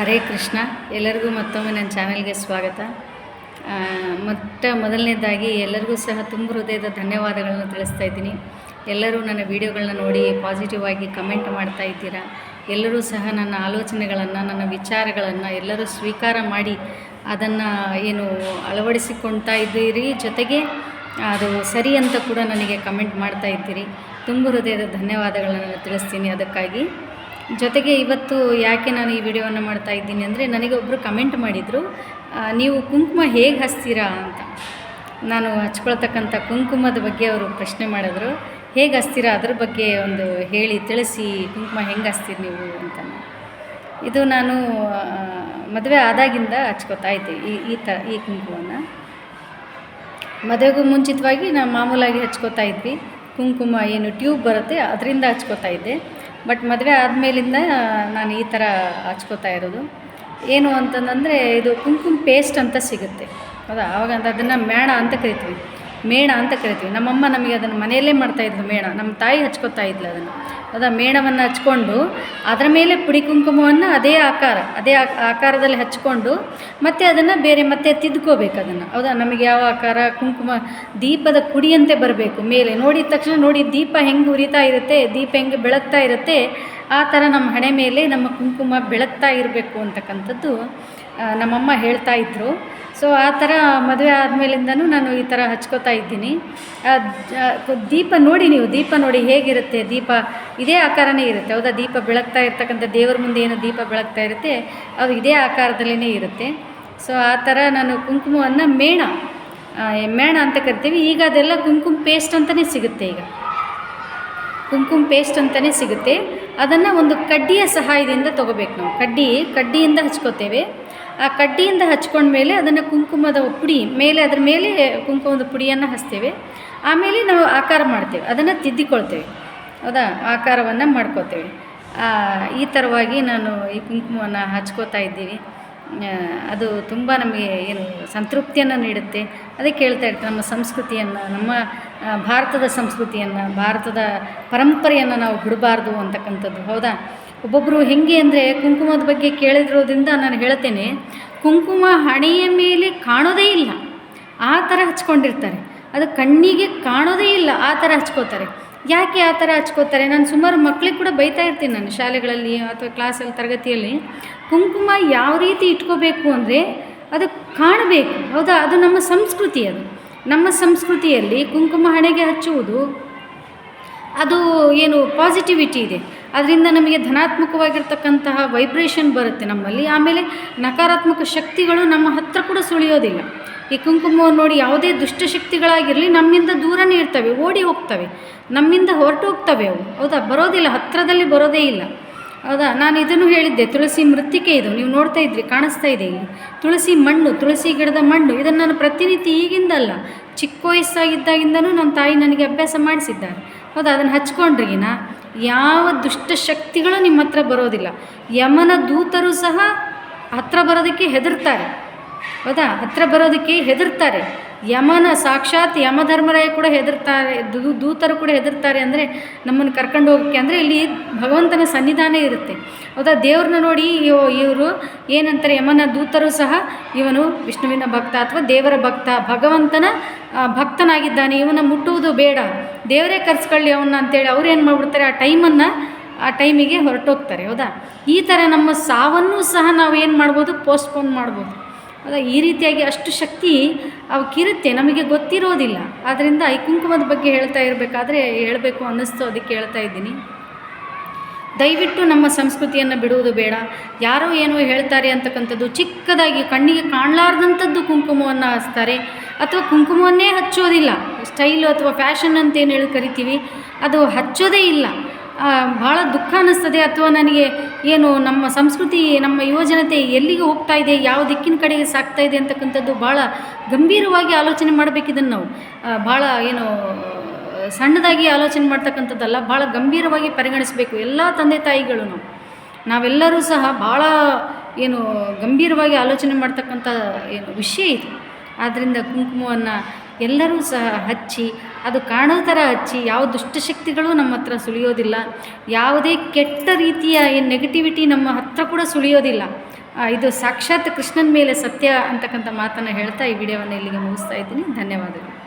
ಹರೇ ಕೃಷ್ಣ. ಎಲ್ಲರಿಗೂ ಮತ್ತೊಮ್ಮೆ ನನ್ನ ಚಾನಲ್ಗೆ ಸ್ವಾಗತ. ಮೊಟ್ಟ ಮೊದಲನೇದಾಗಿ ಎಲ್ಲರಿಗೂ ಸಹ ತುಂಬ ಹೃದಯದ ಧನ್ಯವಾದಗಳನ್ನು ತಿಳಿಸ್ತಾ ಇದ್ದೀನಿ. ಎಲ್ಲರೂ ನನ್ನ ವಿಡಿಯೋಗಳನ್ನ ನೋಡಿ ಪಾಸಿಟಿವ್ ಆಗಿ ಕಮೆಂಟ್ ಮಾಡ್ತಾ ಇದ್ದೀರಾ? ಎಲ್ಲರೂ ಸಹ ನನ್ನ ಆಲೋಚನೆಗಳನ್ನು, ನನ್ನ ವಿಚಾರಗಳನ್ನು ಎಲ್ಲರೂ ಸ್ವೀಕಾರ ಮಾಡಿ ಅದನ್ನು ಏನು ಅಳವಡಿಸಿಕೊಳ್ತಾ ಇದ್ದೀರಿ? ಜೊತೆಗೆ ಅದು ಸರಿ ಅಂತ ಕೂಡ ನನಗೆ ಕಮೆಂಟ್ ಮಾಡ್ತಾ ಇದ್ದೀರಿ. ತುಂಬ ಹೃದಯದ ಧನ್ಯವಾದಗಳನ್ನು ನಾನು ತಿಳಿಸ್ತೀನಿ. ಅದಕ್ಕಾಗಿ ಜೊತೆಗೆ ಇವತ್ತು ಯಾಕೆ ನಾನು ಈ ವಿಡಿಯೋವನ್ನು ಮಾಡ್ತಾ ಇದ್ದೀನಿ ಅಂದರೆ ನನಗೆ ಒಬ್ಬರು ಕಮೆಂಟ್ ಮಾಡಿದರು ನೀವು ಕುಂಕುಮ ಹೇಗೆ ಹಚ್ತೀರಾ ಅಂತ. ನಾನು ಹಚ್ಕೊಳ್ತಕ್ಕಂಥ ಕುಂಕುಮದ ಬಗ್ಗೆ ಅವರು ಪ್ರಶ್ನೆ ಮಾಡಿದ್ರು, ಹೇಗೆ ಹಚ್ತೀರಾ ಅದ್ರ ಬಗ್ಗೆ ಒಂದು ಹೇಳಿ, ತಿಳಿಸಿ, ಕುಂಕುಮ ಹೆಂಗೆ ಹಚ್ತೀರಿ ನೀವು? ಅಂತ ಇದು ನಾನು ಮದುವೆ ಆದಾಗಿಂದ ಹಚ್ಕೋತಾ ಇದ್ದೆ ಈ ಈ ಥರ ಈ ಕುಂಕುಮನ. ಮದುವೆಗೂ ಮುಂಚಿತವಾಗಿ ನಾನು ಮಾಮೂಲಾಗಿ ಹಚ್ಕೋತಾ ಇದ್ವಿ. ಕುಂಕುಮ ಏನು ಟ್ಯೂಬ್ ಬರುತ್ತೆ ಅದರಿಂದ ಹಚ್ಕೋತಾ ಇದ್ದೆ. ಬಟ್ ಮದುವೆ ಆದಮೇಲಿಂದ ನಾನು ಈ ಥರ ಹಚ್ಕೋತಾ ಇರೋದು. ಏನು ಅಂತಂದರೆ ಇದು ಕುಂಕುಮ ಪೇಸ್ಟ್ ಅಂತ ಸಿಗುತ್ತೆ. ಹೌದಾ? ಆವಾಗ ಅದನ್ನು ಮೇಣ ಅಂತ ಕರಿತೀವಿ. ಮೇಣ ಅಂತ ಕರಿತೀವಿ. ನಮ್ಮಮ್ಮ ನಮಗೆ ಅದನ್ನು ಮನೆಯಲ್ಲೇ ಮಾಡ್ತಾಯಿದ್ರು ಮೇಣ. ನಮ್ಮ ತಾಯಿ ಹಚ್ಕೋತಾ ಇದ್ಲು ಅದನ್ನು. ಹೌದಾ ಮೇಣವನ್ನು ಹಚ್ಕೊಂಡು ಅದರ ಮೇಲೆ ಪುಡಿ ಕುಂಕುಮವನ್ನು ಅದೇ ಆಕಾರ, ಅದೇ ಆಕ್- ಆಕಾರದಲ್ಲಿ ಹಚ್ಕೊಂಡು ಮತ್ತೆ ಅದನ್ನು ಬೇರೆ ಮತ್ತೆ ತಿದ್ಕೋಬೇಕು ಅದನ್ನು. ಹೌದಾ? ನಮಗೆ ಯಾವ ಆಕಾರ? ಕುಂಕುಮ, ದೀಪದ ಕುಡಿಯಂತೆ ಬರಬೇಕು. ಮೇಲೆ ನೋಡಿದ ತಕ್ಷಣ ನೋಡಿ ದೀಪ ಹೆಂಗೆ ಉರಿತಾ ಇರುತ್ತೆ, ದೀಪ ಹೆಂಗೆ ಬೆಳಗ್ತಾ ಇರುತ್ತೆ, ಆ ಥರ ನಮ್ಮ ಹಣೆ ಮೇಲೆ ನಮ್ಮ ಕುಂಕುಮ ಬೆಳಗ್ತಾ ಇರಬೇಕು ಅಂತಕ್ಕಂಥದ್ದು ನಮ್ಮಮ್ಮ ಹೇಳ್ತಾ ಇದ್ದರು ಸೊ ಆ ಥರ ಮದುವೆ ಆದಮೇಲಿಂದನೂ ನಾನು ಈ ಥರ ಹಚ್ಕೋತಾ ಇದ್ದೀನಿ. ದೀಪ ನೋಡಿ ನೀವು, ದೀಪ ನೋಡಿ ಹೇಗಿರುತ್ತೆ? ದೀಪ ಇದೇ ಆಕಾರನೇ ಇರುತ್ತೆ. ಹೌದಾ? ದೀಪ ಬೆಳಗ್ತಾ ಇರ್ತಕ್ಕಂಥ ದೇವರ ಮುಂದೆ ಏನು ದೀಪ ಬೆಳಗ್ತಾ ಇರುತ್ತೆ, ಅದು ಇದೇ ಆಕಾರದಲ್ಲೇ ಇರುತ್ತೆ. ಸೊ ಆ ಥರ ನಾನು ಕುಂಕುಮವನ್ನು ಮೇಣ ಮೇಣ ಅಂತ ಕರಿತೀವಿ. ಈಗ ಅದೆಲ್ಲ ಕುಂಕುಮ ಪೇಸ್ಟ್ ಅಂತಲೇ ಸಿಗುತ್ತೆ ಈಗ. ಕುಂಕುಮ ಪೇಸ್ಟ್ ಅಂತಲೇ ಸಿಗುತ್ತೆ. ಅದನ್ನು ಒಂದು ಕಡ್ಡಿಯ ಸಹಾಯದಿಂದ ತೊಗೋಬೇಕು ನಾವು. ಕಡ್ಡಿ, ಕಡ್ಡಿಯಿಂದ ಹಚ್ಕೋತೇವೆ. ಆ ಕಡ್ಡಿಯಿಂದ ಹಚ್ಕೊಂಡ್ಮೇಲೆ ಅದನ್ನು ಕುಂಕುಮದ ಪುಡಿ ಮೇಲೆ ಅದ್ರ ಮೇಲೆ ಕುಂಕುಮದ ಪುಡಿಯನ್ನು ಹಚ್ತೇವೆ. ಆಮೇಲೆ ನಾವು ಆಕಾರ ಮಾಡ್ತೇವೆ. ಅದನ್ನು ತಿದ್ದಿಕೊಳ್ತೇವೆ. ಹೌದಾ? ಆಕಾರವನ್ನು ಮಾಡ್ಕೋತೇವೆ ಈ ಥರವಾಗಿ ನಾನು ಈ ಕುಂಕುಮವನ್ನು ಹಚ್ಕೋತಾ ಇದ್ದೀವಿ. ಅದು ತುಂಬ ನಮಗೆ ಏನು ಸಂತೃಪ್ತಿಯನ್ನು ನೀಡುತ್ತೆ. ಅದಕ್ಕೆ ಹೇಳ್ತಾ ಇರ್ತೀವಿ ನಮ್ಮ ಸಂಸ್ಕೃತಿಯನ್ನು, ನಮ್ಮ ಭಾರತದ ಸಂಸ್ಕೃತಿಯನ್ನು, ಭಾರತದ ಪರಂಪರೆಯನ್ನು ನಾವು ಬಿಡಬಾರ್ದು ಅಂತಕ್ಕಂಥದ್ದು. ಹೌದಾ? ಒಬ್ಬೊಬ್ಬರು ಹೆಂಗೆ ಅಂದರೆ ಕುಂಕುಮದ ಬಗ್ಗೆ ಕೇಳಿದ್ರೋದ್ರಿಂದ ನಾನು ಹೇಳ್ತೇನೆ, ಕುಂಕುಮ ಹಣೆಯ ಮೇಲೆ ಕಾಣೋದೇ ಇಲ್ಲ, ಆ ಥರ ಹಚ್ಕೊಂಡಿರ್ತಾರೆ. ಅದು ಕಣ್ಣಿಗೆ ಕಾಣೋದೇ ಇಲ್ಲ, ಆ ಥರ ಹಚ್ಕೋತಾರೆ. ಯಾಕೆ ಆ ಥರ ಹಚ್ಕೋತಾರೆ? ನಾನು ಸುಮಾರು ಮಕ್ಕಳಿಗೆ ಕೂಡ ಬೈತಾ ಇರ್ತೀನಿ ನಾನು ಶಾಲೆಗಳಲ್ಲಿ ಅಥವಾ ಕ್ಲಾಸಲ್ಲಿ, ತರಗತಿಯಲ್ಲಿ. ಕುಂಕುಮ ಯಾವ ರೀತಿ ಇಟ್ಕೋಬೇಕು ಅಂದರೆ ಅದು ಕಾಣಬೇಕು. ಹೌದಾ? ಅದು ನಮ್ಮ ಸಂಸ್ಕೃತಿ ಅದು. ನಮ್ಮ ಸಂಸ್ಕೃತಿಯಲ್ಲಿ ಕುಂಕುಮ ಹಣೆಗೆ ಹಚ್ಚುವುದು, ಅದು ಏನು ಪಾಸಿಟಿವಿಟಿ ಇದೆ. ಅದರಿಂದ ನಮಗೆ ಧನಾತ್ಮಕವಾಗಿರ್ತಕ್ಕಂತಹ ವೈಬ್ರೇಷನ್ ಬರುತ್ತೆ ನಮ್ಮಲ್ಲಿ. ಆಮೇಲೆ ನಕಾರಾತ್ಮಕ ಶಕ್ತಿಗಳು ನಮ್ಮ ಹತ್ರ ಕೂಡ ಸುಳಿಯೋದಿಲ್ಲ. ಈ ಕುಂಕುಮವನ್ನು ನೋಡಿ ಯಾವುದೇ ದುಷ್ಟಶಕ್ತಿಗಳಾಗಿರಲಿ ನಮ್ಮಿಂದ ದೂರನೇ ಇರ್ತವೆ, ಓಡಿ ಹೋಗ್ತವೆ. ನಮ್ಮಿಂದ ಹೊರಟು ಹೋಗ್ತವೆ ಅವು. ಹೌದಾ? ಬರೋದಿಲ್ಲ ಹತ್ತಿರದಲ್ಲಿ ಬರೋದೇ ಇಲ್ಲ. ಹೌದಾ? ನಾನು ಇದನ್ನು ಹೇಳಿದ್ದೆ, ತುಳಸಿ ಮೃತ್ತಿಕೆ ಇದು. ನೀವು ನೋಡ್ತಾ ಇದ್ರಿ, ಕಾಣಿಸ್ತಾ ಇದೆ ಇಲ್ಲಿ. ತುಳಸಿ ಮಣ್ಣು, ತುಳಸಿ ಗಿಡದ ಮಣ್ಣು. ಇದನ್ನು ನಾನು ಪ್ರತಿನಿತ್ಯ ಈಗಿಂದಲ್ಲ ಚಿಕ್ಕ ವಯಸ್ಸಾಗಿದ್ದಾಗಿಂದನೂ ನನ್ನ ತಾಯಿ ನನಗೆ ಅಭ್ಯಾಸ ಮಾಡಿಸಿದ್ದಾರೆ. ಹೌದಾ? ಅದನ್ನು ಹಚ್ಕೊಂಡ್ರಿಗಿನ ಯಾವ ದುಷ್ಟಶಕ್ತಿಗಳು ನಿಮ್ಮ ಹತ್ರ ಬರೋದಿಲ್ಲ. ಯಮನ ದೂತರು ಸಹ ಹತ್ರ ಬರೋದಕ್ಕೆ ಹೆದರ್ತಾರೆ. ಹೌದಾ ಹತ್ರ ಬರೋದಕ್ಕೆ ಹೆದರ್ತಾರೆ. ಯಮನ ಸಾಕ್ಷಾತ್ ಯಮಧರ್ಮರಾಯ ಕೂಡ ಹೆದರ್ತಾರೆ ದೂತರು ಕೂಡ ಹೆದರ್ತಾರೆ ಅಂದರೆ ನಮ್ಮನ್ನು ಕರ್ಕೊಂಡು ಹೋಗೋಕ್ಕೆ ಅಂದರೆ ಇಲ್ಲಿ ಭಗವಂತನ ಸನ್ನಿಧಾನ ಇರುತ್ತೆ. ಹೌದಾ? ದೇವ್ರನ್ನ ನೋಡಿ ಇವರು ಏನಂತಾರೆ? ಯಮನ ದೂತರು ಸಹ ಇವನು ವಿಷ್ಣುವಿನ ಭಕ್ತ ಅಥವಾ ದೇವರ ಭಕ್ತ, ಭಗವಂತನ ಭಕ್ತನಾಗಿದ್ದಾನೆ. ಇವನ ಮುಟ್ಟುವುದು ಬೇಡ. ದೇವರೇ ಕರ್ಸ್ಕೊಳ್ಳಿ ಅವನ್ನ ಅಂತೇಳಿ ಅವ್ರು ಏನು ಮಾಡ್ಬಿಡ್ತಾರೆ? ಆ ಟೈಮನ್ನು, ಆ ಟೈಮಿಗೆ ಹೊರಟೋಗ್ತಾರೆ. ಹೌದಾ? ಈ ಥರ ನಮ್ಮ ಸಾವನ್ನು ಸಹ ನಾವು ಏನು ಮಾಡ್ಬೋದು? ಪೋಸ್ಟ್ಪೋನ್ ಮಾಡ್ಬೋದು. ಹೌದಾ? ಈ ರೀತಿಯಾಗಿ ಅಷ್ಟು ಶಕ್ತಿ ಅವಕ್ಕಿರುತ್ತೆ ನಮಗೆ ಗೊತ್ತಿರೋದಿಲ್ಲ. ಆದ್ದರಿಂದ ಈ ಕುಂಕುಮದ ಬಗ್ಗೆ ಹೇಳ್ತಾ ಇರಬೇಕಾದ್ರೆ ಹೇಳಬೇಕು ಅನ್ನಿಸ್ತು ಅದಕ್ಕೆ ಹೇಳ್ತಾ ಇದ್ದೀನಿ. ದಯವಿಟ್ಟು ನಮ್ಮ ಸಂಸ್ಕೃತಿಯನ್ನು ಬಿಡುವುದು ಬೇಡ. ಯಾರೋ ಏನೋ ಹೇಳ್ತಾರೆ ಅಂತಕ್ಕಂಥದ್ದು ಚಿಕ್ಕದಾಗಿ ಕಣ್ಣಿಗೆ ಕಾಣಲಾರ್ದಂಥದ್ದು ಕುಂಕುಮವನ್ನು ಹಚ್ತಾರೆ. ಅಥವಾ ಕುಂಕುಮವನ್ನೇ ಹಚ್ಚೋದಿಲ್ಲ. ಸ್ಟೈಲು ಅಥವಾ ಫ್ಯಾಷನ್ ಅಂತ ಏನು ಹೇಳಿ ಕರಿತೀವಿ, ಅದು ಹಚ್ಚೋದೇ ಇಲ್ಲ. ಭಾಳ ದುಃಖ ಅನ್ನಿಸ್ತದೆ ಅಥವಾ ನನಗೆ ಏನು ನಮ್ಮ ಸಂಸ್ಕೃತಿ ನಮ್ಮ ಯುವಜನತೆ ಎಲ್ಲಿಗೆ ಹೋಗ್ತಾ ಇದೆ ಯಾವ ದಿಕ್ಕಿನ ಕಡೆಗೆ ಸಾಗ್ತಾ ಇದೆ ಅಂತಕ್ಕಂಥದ್ದು ಭಾಳ ಗಂಭೀರವಾಗಿ ಆಲೋಚನೆ ಮಾಡಬೇಕಿದನ್ನು ನಾವು. ಆ, ಭಾಳ ಏನು ಸಣ್ಣದಾಗಿ ಆಲೋಚನೆ ಮಾಡ್ತಕ್ಕಂಥದ್ದಲ್ಲ ಭಾಳ ಗಂಭೀರವಾಗಿ ಪರಿಗಣಿಸಬೇಕು ಎಲ್ಲ ತಂದೆ ತಾಯಿಗಳು ನಾವು. ನಾವೆಲ್ಲರೂ ಸಹ ಭಾಳ ಏನು ಗಂಭೀರವಾಗಿ ಆಲೋಚನೆ ಮಾಡ್ತಕ್ಕಂಥ ಏನು ವಿಷಯ ಇದು. ಆದ್ದರಿಂದ ಕುಂಕುಮವನ್ನು ಎಲ್ಲರೂ ಸಹ ಹಚ್ಚಿ ಅದು ಕಾಣೋ ಥರ ಹಚ್ಚಿ, ಯಾವ ದುಷ್ಟಶಕ್ತಿಗಳು ನಮ್ಮ ಹತ್ರ ಸುಳಿಯೋದಿಲ್ಲ. ಯಾವುದೇ ಕೆಟ್ಟ ರೀತಿಯ ಏನು ನೆಗೆಟಿವಿಟಿ ನಮ್ಮ ಹತ್ರ ಕೂಡ ಸುಳಿಯೋದಿಲ್ಲ. ಇದು ಸಾಕ್ಷಾತ್ ಕೃಷ್ಣನ ಮೇಲೆ ಸತ್ಯ ಅಂತಕ್ಕಂಥ ಮಾತನ್ನು ಹೇಳ್ತಾ ಈ ವಿಡಿಯೋವನ್ನು ಇಲ್ಲಿಗೆ ಮುಗಿಸ್ತಾ ಇದ್ದೀನಿ. ಧನ್ಯವಾದಗಳು.